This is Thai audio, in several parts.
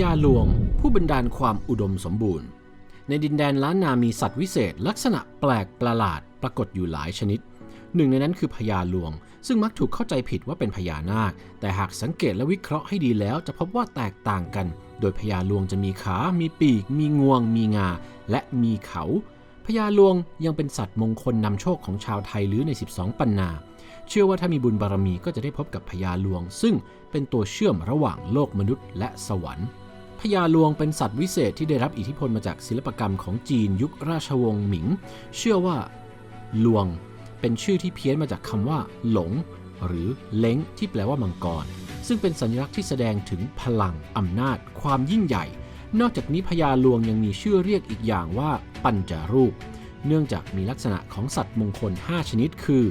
ญาหลวง ผู้บันดาลความอุดมสมบูรณ์ ในดินแดนล้านนามีสัตว์วิเศษ ลักษณะแปลกประหลาดปรากฏอยู่หลายชนิด หนึ่งในนั้นคือพญาหลวง ซึ่งมักถูกเข้าใจผิดว่าเป็นพญานาค แต่หากสังเกตและวิเคราะห์ให้ดีแล้ว จะพบว่าแตกต่างกัน โดยพญาหลวงจะมีขา มีปีก มีงวง มีงา และมีเขาพญาลวงยังเป็นสัตว์มงคลนำโชคของชาวไทยหรือใน 12 ปันนา เชื่อว่าถ้ามีบุญบารมีก็จะได้พบกับพญาลวง ซึ่งเป็นตัวเชื่อมระหว่างโลกมนุษย์และสวรรค์ พญาลวงเป็นสัตว์วิเศษที่ได้รับอิทธิพลมาจากศิลปกรรมของจีนยุคราชวงศ์หมิง เชื่อว่าลวงเป็นชื่อที่เพี้ยนมาจากคำว่า หลง หรือเล้งที่แปลว่ามังกร ซึ่งเป็นสัญลักษณ์ที่แสดงถึงพลังอำนาจ ความยิ่งใหญ่ นอกจากนี้พญาลวงยังมีชื่อเรียกอีกอย่างว่า ปัญจรูป เนื่องจากมีลักษณะของสัตว์มงคล 5 ชนิด คือ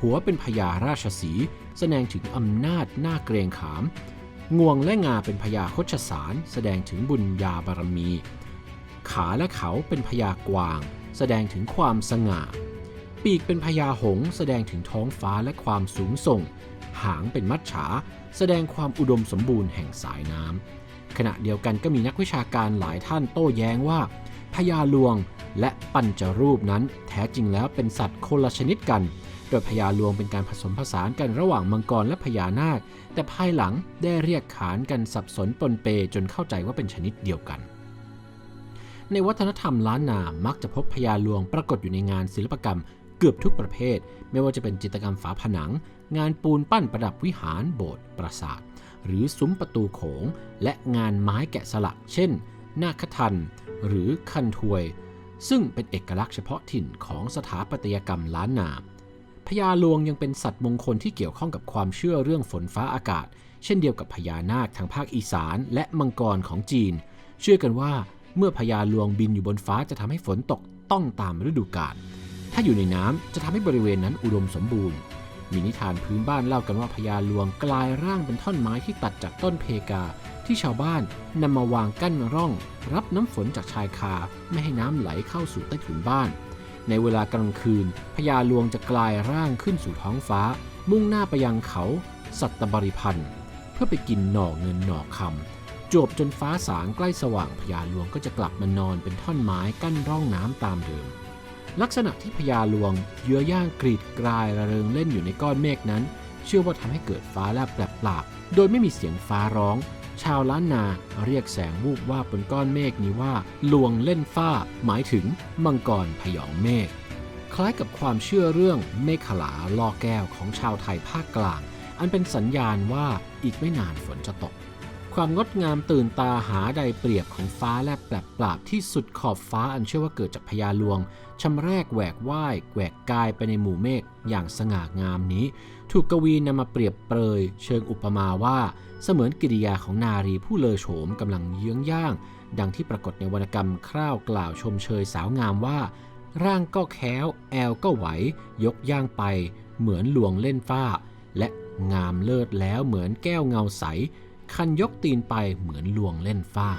หัวเป็นพญาราชสีแสดงถึงอำนาจน่าเกรงขาม งวงและงาเป็นพญาคชสารแสดงถึงบุญญาบารมี ขาและเขาเป็นพญากวาง แสดงถึงความสง่า ปีกเป็นพญาหงแสดงถึงท้องฟ้าและความสูงส่ง หางเป็นมัจฉา แสดงความอุดมสมบูรณ์แห่งสายน้ำขณะเดียวกันก็มีนักวิชาการหลายท่านโต้แย้งว่าพญาลวงและปัญจรูปนั้นแท้จริงแล้วเป็นสัตว์คนละชนิดกัน โดยพญาลวงเป็นการผสมผสานกันระหว่างมังกรและพญานาค แต่ภายหลังได้เรียกขานกันสับสนปนเปจนเข้าใจว่าเป็นชนิดเดียวกัน ในวัฒนธรรมล้านนา มักจะพบพญาลวงปรากฏอยู่ในงานศิลปกรรมเกือบทุกประเภท ไม่ว่าจะเป็นจิตรกรรมฝาผนัง งานปูนปั้นประดับวิหารโบสถ์ปราสาท หรือซุ้มประตูโขง และงานไม้แกะสลัก เช่น นาคทัน หรือคันทวย ซึ่งเป็นเอกลักษณ์เฉพาะถิ่นของสถาปัตยกรรมล้านนา พญาลวงยังเป็นสัตว์มงคลที่เกี่ยวข้องกับความเชื่อเรื่องฝนฟ้าอากาศ เช่นเดียวกับพญานาคทางภาคอีสานและมังกรของจีน เชื่อกันว่าเมื่อพญาลวงบินอยู่บนฟ้าจะทำให้ฝนตกต้องตามฤดูกาล ถ้าอยู่ในน้ำจะทำให้บริเวณนั้นอุดมสมบูรณ์ มีนิทานพื้นบ้านเล่ากันว่าพญาลวงกลายร่างเป็นท่อนไม้ที่ตัดจากต้นเพกา ที่ชาวบ้านนำมาวางกั้นร่อง รับน้ำฝนจากชายคาไม่ให้น้ำไหลเข้าสู่ใต้ถุนบ้าน ในเวลากลางคืนพญาลวงจะกลายร่างขึ้นสู่ท้องฟ้า มุ่งหน้าไปยังเขา สัตบริพันธ์ เพื่อไปกินหน่อเงินหน่อคำจวบจนฟ้าสางใกล้สว่างพญาลวงก็จะกลับมานอนเป็นท่อนไม้กั้นร่องน้ำตามเดิม ลักษณะที่พญาลวงเยื้อย่างกรีดกรายระเริงเล่นอยู่ในก้อนเมฆนั้น เชื่อว่าทำให้เกิดฟ้าแลบแปลกๆโดยไม่มีเสียงฟ้าร้อง ชาวล้านนาเรียกแสงวูบว่าบบนก้อนเมฆนี้ว่า ลวงเล่นฟ้า หมายถึงมังกรพยองเมฆคล้ายกับความเชื่อเรื่องเมฆขลาลอแก้วของชาวไทยภาคกลาง อันเป็นสัญญาณว่าอีกไม่นานฝนจะตก ความงดงามตื่นตาหาใดเปรียบของฟ้าแลบแปลบปราบที่สุดขอบฟ้าอันเชื่อว่าเกิดจากพญาลวงชำแรกแหวกว่ายแหวกกายไปในหมู่เมฆอย่างสง่างามนี้ ถูกกวีนำมาเปรียบเปรย เชิงอุปมาว่า เสมือนกิริยาของนารีผู้เลอโฉมกำลังเยื้องย่าง ดังที่ปรากฏในวรรณกรรมคร่าวกล่าวชมเชยสาวงามว่า ร่างก็แค้ว แอลก็ไหว ยกย่างไป เหมือนลวงเล่นฟ้า และงามเลิศแล้วเหมือนแก้วเงาใส คันยกตีนไปเหมือนลวงเล่นฝ้า